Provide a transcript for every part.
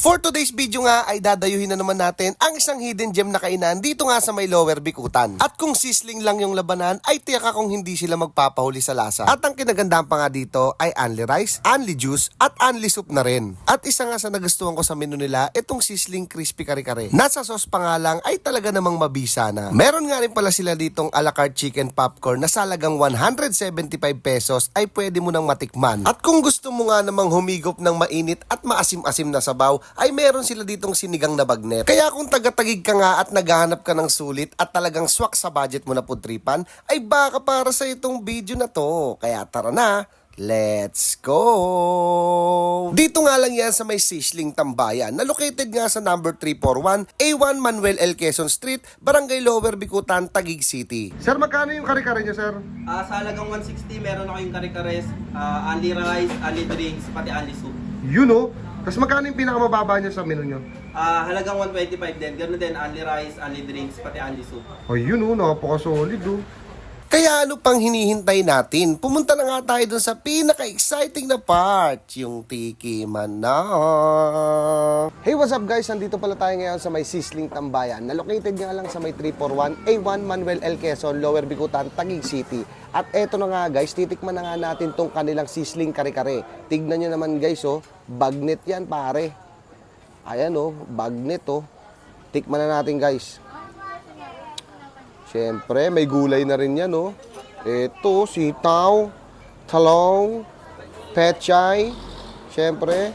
For today's video nga ay dadayuhin na naman natin ang isang hidden gem na kainan dito nga sa may lower bikutan. At kung sisling lang yung labanan ay tiyak akong hindi sila magpapahuli sa lasa. At ang kinagandaan pa nga dito ay only rice, only juice at only soup na rin. At isa nga sa nagustuhan ko sa menu nila itong sisling crispy kare-kare. Nasa sauce pa nga lang ay talaga namang mabisa na. Meron nga rin pala sila ditong a la carte chicken popcorn na sa halagang 175 pesos ay pwede mo nang matikman. At kung gusto mo nga namang humigop ng mainit at maasim-asim na sabaw, ay meron sila ditong sinigang na bagnet. Kaya kung tagatagig ka nga at naghahanap ka ng sulit at talagang swak sa budget mo na pudripan, ay baka para sa itong video na to. Kaya tara na, Let's go! Dito nga lang yan sa may Sisling Tambayan na located nga sa number 341 A1 Manuel L. Quezon Street, Barangay Lower Bikutan, Taguig City. Sir, magkano yung kare-kare niyo, sir? Ah, sa halagang 160, meron ako yung kare-kares, ah, only rice, only drinks, pati only soup. Yun oh. Tapos magkano yung pinakamababa niyo sa menu niyo? Ah, halagang 125 din. Ganun din, only rice, only drinks, pati only soup. Ay, yun oh, napaka-solid oh. Kaya ano pang hinihintay natin? Pumunta na nga tayo dun sa pinaka-exciting na part, yung tiki man na. Hey, what's up guys? Nandito pala tayo ngayon sa may Sisling Tambayan na located nga lang sa may 341 A1 Manuel L. Quezon, Lower Bikutan, Taguig City. At eto na nga guys, titikman na nga natin tong kanilang Sisling Kare-Kare. Tignan nyo naman guys oh, bagnet yan pare. Ayan oh, bagnet oh. Tikman na natin guys. Siyempre, may gulay na rin yan, oh. Ito, sitaw, talong, pechay. Siyempre.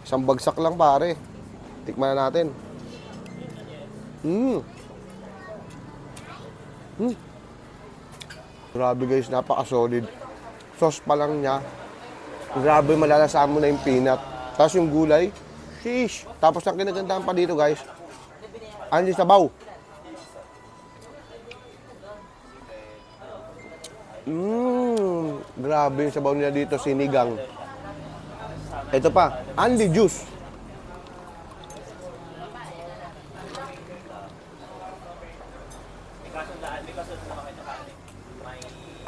Isang bagsak lang, pare. Tikman na natin. Hmm. Hmm. Grabe guys, napaka-solid. Sauce pa lang niya. Grabe, malalasaan mo na yung peanut. Tapos yung gulay, sheesh. Tapos ang kinagandaan pa dito guys, Andy Sabaw. Mmm, grabe yung sabaw nila dito, sinigang. Ito pa, Andy Juice.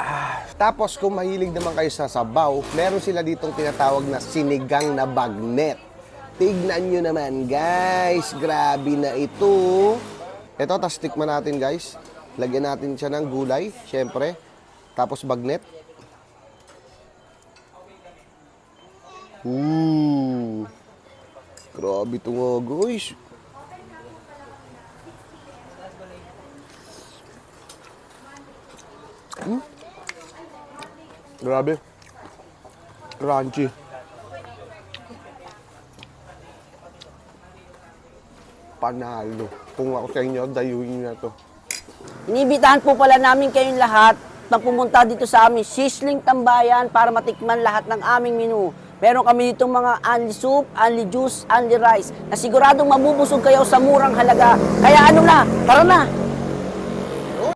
Ah, tapos kung mahilig naman kayo sa sabaw, meron sila ditong tinatawag na sinigang na bagnet. Tignan nyo naman, guys. Grabe na ito. Ito, tas tikman natin, guys. Lagyan natin siya ng gulay, syempre. Tapos bagnet. Ooh. Grabe ito nga, guys. Hmm? Grabe. Crunchy. Panalo. Kung ako sa inyo, dayuhin na to. Inibitahan po pala namin kayong lahat na pumunta dito sa aming Sisling Tambayan para matikman lahat ng aming menu. Meron kami dito mga only soup, only juice, only rice na siguradong mabubusog kayo sa murang halaga. Kaya ano na, tara na!